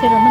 ശരി ഒന്ന്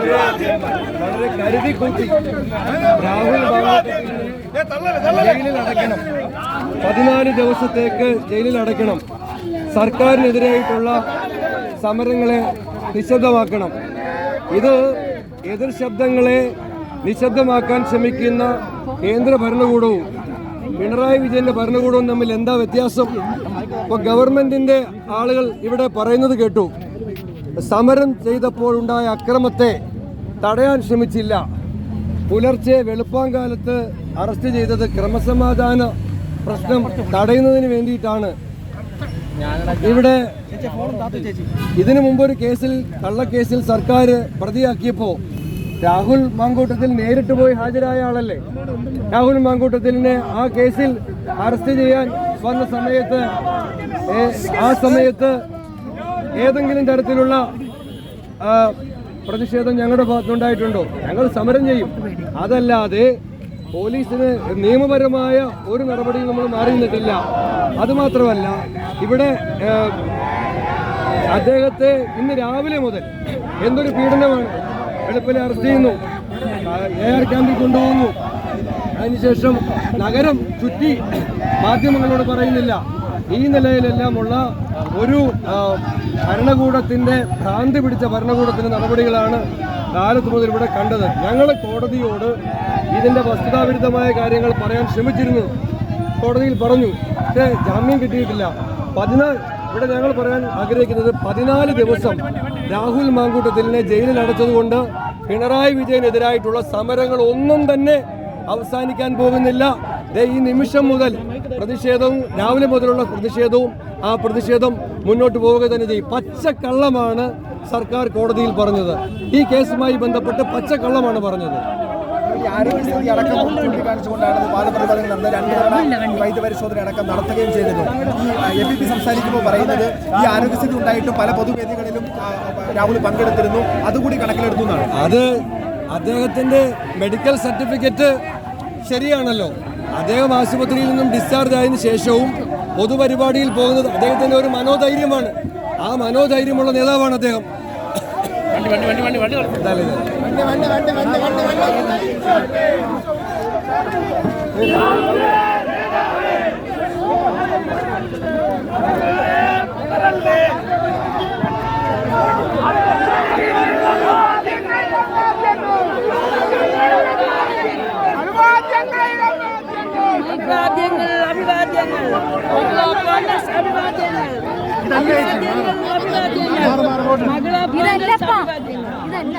വളരെ കരുതി കരുതിക്കൂട്ടി രാഹുൽ ജയിലിൽ അടയ്ക്കണം. പതിനാല് ദിവസത്തേക്ക് ജയിലിൽ അടയ്ക്കണം. സർക്കാരിനെതിരായിട്ടുള്ള സമരങ്ങളെ നിശബ്ദമാക്കണം. ഇത് എതിർ ശബ്ദങ്ങളെ നിശബ്ദമാക്കാൻ ശ്രമിക്കുന്ന കേന്ദ്ര ഭരണകൂടവും പിണറായി വിജയന്റെ ഭരണകൂടവും തമ്മിൽ എന്താ വ്യത്യാസം? ഇപ്പൊ ഗവൺമെന്റിന്റെ ആളുകൾ ഇവിടെ പറയുന്നത് കേട്ടു. സമരം ചെയ്തപ്പോൾ ഉണ്ടായ അക്രമത്തെ തടയാൻ ശ്രമിച്ചില്ല. പുലർച്ചെ വെളുപ്പാങ്കാലത്ത് അറസ്റ്റ് ചെയ്തത് ക്രമസമാധാന പ്രശ്നം തടയുന്നതിന് വേണ്ടിയിട്ടാണ്. ഇവിടെ ഇതിനു മുമ്പ് ഒരു കേസിൽ കള്ളക്കേസിൽ സർക്കാർ പ്രതിയാക്കിയപ്പോൾ രാഹുൽ മാങ്കൂട്ടത്തിൽ നേരിട്ട് പോയി ഹാജരായ ആളല്ലേ? രാഹുൽ മാങ്കൂട്ടത്തിലിനെ ആ കേസിൽ അറസ്റ്റ് ചെയ്യാൻ വന്ന സമയത്ത് ആ സമയത്ത് ഏതെങ്കിലും തരത്തിലുള്ള പ്രതിഷേധം ഞങ്ങളുടെ ഭാഗത്തുണ്ടായിട്ടുണ്ടോ ഞങ്ങൾ സമരം ചെയ്യും. അതല്ലാതെ പോലീസിന് നിയമപരമായ ഒരു നടപടിയും നമ്മൾ മാറി നിന്നിട്ടില്ല അതുമാത്രമല്ല ഇവിടെ അദ്ദേഹത്തെ ഇന്ന് രാവിലെ മുതൽ എന്തൊരു പീഡനമാണ് വെളുപ്പിൽ അറസ്റ്റ് ചെയ്യുന്നു. എ ആർ ക്യാമ്പിൽ കൊണ്ടുപോകുന്നു. അതിനുശേഷം നഗരം ചുറ്റി മാധ്യമങ്ങളോട് പറയുന്നില്ല. ഈ നിലയിലെല്ലാമുള്ള ഒരു ഭരണകൂടത്തിന്റെ ഭ്രാന്തി പിടിച്ച ഭരണകൂടത്തിന്റെ നടപടികളാണ് കാലത്ത് മുതൽ ഇവിടെ കണ്ടത്. ഞങ്ങൾ കോടതിയോട് ഇതിന്റെ വസ്തുതാവിരുദ്ധമായ കാര്യങ്ങൾ പറയാൻ ശ്രമിച്ചിരുന്നു. കോടതിയിൽ പറഞ്ഞു പക്ഷേ ജാമ്യം കിട്ടിയിട്ടില്ല. പതിനാല് ഇവിടെ ഞങ്ങൾ പറയാൻ ആഗ്രഹിക്കുന്നത് പതിനാല് ദിവസം രാഹുൽ മാങ്കൂട്ടത്തിലിനെ ജയിലിൽ അടച്ചതുകൊണ്ട് പിണറായി വിജയനെതിരായിട്ടുള്ള സമരങ്ങൾ ഒന്നും തന്നെ അവസാനിക്കാൻ പോകുന്നില്ല. ഈ നിമിഷം മുതൽ പ്രതിഷേധവും രാവിലെ മുതലുള്ള പ്രതിഷേധവും ആ പ്രതിഷേധം മുന്നോട്ട് പോവുക തന്നെ ചെയ്യും. പച്ചക്കള്ളമാണ് സർക്കാർ കോടതിയിൽ പറഞ്ഞത്. ഈ കേസുമായി ബന്ധപ്പെട്ട് പച്ചക്കള്ളമാണ് പറഞ്ഞത്. ഈ ആരോഗ്യസ്ഥിതി അടക്കം ചൂണ്ടിക്കാണിച്ചുകൊണ്ടാണ് വാദപ്രതിവാദങ്ങൾ നടന്നത് രണ്ട് തവണ വൈദ്യ പരിശോധന അടക്കം നടത്തുകയും ചെയ്തിരുന്നു എ ബി പി സംസാരിക്കുമ്പോൾ പറയുന്നത് ഈ ആരോഗ്യസ്ഥിതി ഉണ്ടായിട്ടും പല പൊതുവേദികളിലും ആ, രാഹുൽ പങ്കെടുത്തിരുന്നു. അതുകൂടി കണക്കിലെടുത്തു എന്നാണ്. അത് അദ്ദേഹത്തിന്റെ മെഡിക്കൽ സർട്ടിഫിക്കറ്റ് ശരിയാണല്ലോ. അദ്ദേഹം ആശുപത്രിയിൽ നിന്നും ഡിസ്ചാർജ് ആയതിനു ശേഷവും പൊതുപരിപാടിയിൽ പോകുന്നത് അദ്ദേഹത്തിന്റെ ഒരു മനോധൈര്യമാണ്. ആ മനോധൈര്യമുള്ള നേതാവാണ് അദ്ദേഹം. എന്തായാലും ഇത്. അഭിവാദ്യങ്ങൾ അഭിവാദ്യങ്ങൾ. കോൺഗ്രസ് അഭിവാദ്യങ്ങൾ. അഭിവാദ്യങ്ങൾ. അഭിവാദ്യങ്ങൾ മകളാ ഇതല്ല